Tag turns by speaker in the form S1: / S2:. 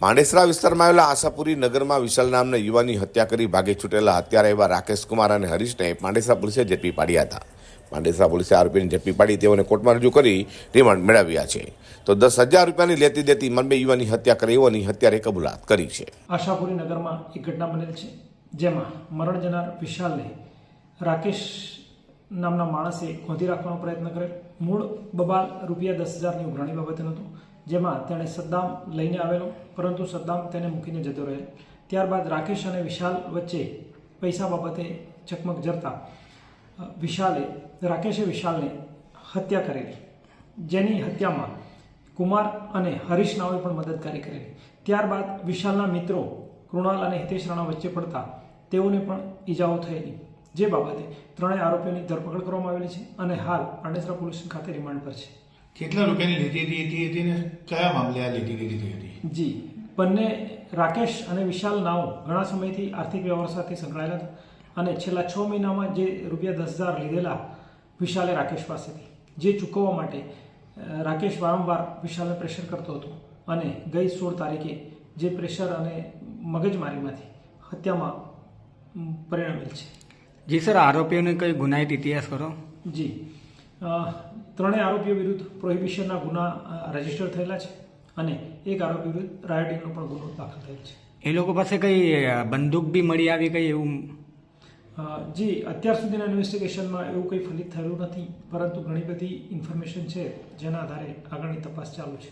S1: માંડેસરા વિસ્તારમાં આવેલા આશાપુરી નગરમાં વિશાલ નામના યુવાની હત્યા કરી ભાગે છૂટેલા હત્યારા એવા રાકેશ કુમાર અને હરીશને માંડેસરા પોલીસે ઝડપી પાડ્યા હતા. માંડેસરા પોલીસે આરોપીને ઝડપી પાડી તેઓને કોર્ટમાં રજૂ કરી રિમાન્ડ મેળવ્યા છે. તો દસ હજાર રૂપિયાની લેતી દેતી મનબે યુવાની હત્યા કરી એઓની હત્યારે કબૂલાત કરી છે.
S2: આશાપુરી નગરમાં એક ઘટના બનેલ છે, જેમાં મરણ જનાર વિશાલને રાકેશ નામના માણસે ગોંધી રાખવાનો પ્રયત્ન કરેલ મૂળ બબાલ રૂપિયા દસ હજારની ઉઘરાણી બાબતનું હતું જેમાં તેણે સદ્દામ લઈને આવેલો, પરંતુ સદ્દામ તેને મૂકીને જતો રહેલ ત્યારબાદ રાકેશ અને વિશાલ વચ્ચે પૈસા બાબતે ચકમક જરતા વિશાલે, રાકેશે વિશાલને હત્યા કરેલી. જેની હત્યામાં કુમાર અને હરીશ નાઓએ પણ મદદકારી કરેલી. ત્યારબાદ વિશાલના મિત્રો કૃણાલ અને હિતેશ રાણા વચ્ચે પડતા તેઓને પણ ઈજાઓ થયેલી. જે બાબતે ત્રણેય આરોપીઓની ધરપકડ કરવામાં આવેલી છે અને હાલ પાંડેસરા પોલીસ સ્ટેશન ખાતે રિમાન્ડ પર છે.
S3: કેટલા રૂપિયાની લીધી હતી હતી હતી કયા મામલે આ લીધી લીધી હતી?
S2: જી બંને રાકેશ અને વિશાલ નાઓ ઘણા સમયથી આર્થિક વ્યવહાર સાથે સંકળાયેલા હતા અને છેલ્લા છ મહિનામાં જે રૂપિયા દસ હજાર લીધેલા વિશાલે રાકેશ પાસેથી જે ચૂકવવા માટે રાકેશ વારંવાર વિશાલને પ્રેશર કરતો હતો અને ગઈ સોળ તારીખે જે પ્રેશર અને મગજમારીમાંથી હત્યામાં પરિણમેલ છે.
S4: જી સર આરોપીઓને કઈ ગુનાહિત ઇતિહાસ કરો?
S2: જી. ત્રણેય આરોપીઓ વિરુદ્ધ પ્રોહિબિશનના ગુના રજિસ્ટર થયેલા છે અને એક આરોપી વિરુદ્ધ રાયોટિંગનો પણ ગુનો દાખલ થયેલ છે.
S4: એ લોકો પાસે કઈ બંદૂક બી મળી આવી કઈ એવું?
S2: જી અત્યાર સુધીના ઇન્વેસ્ટિગેશનમાં એવું કંઈ ફલિત થયું નથી પરંતુ ઘણી બધી ઇન્ફોર્મેશન છે જેના આધારે આગળની તપાસ ચાલુ છે.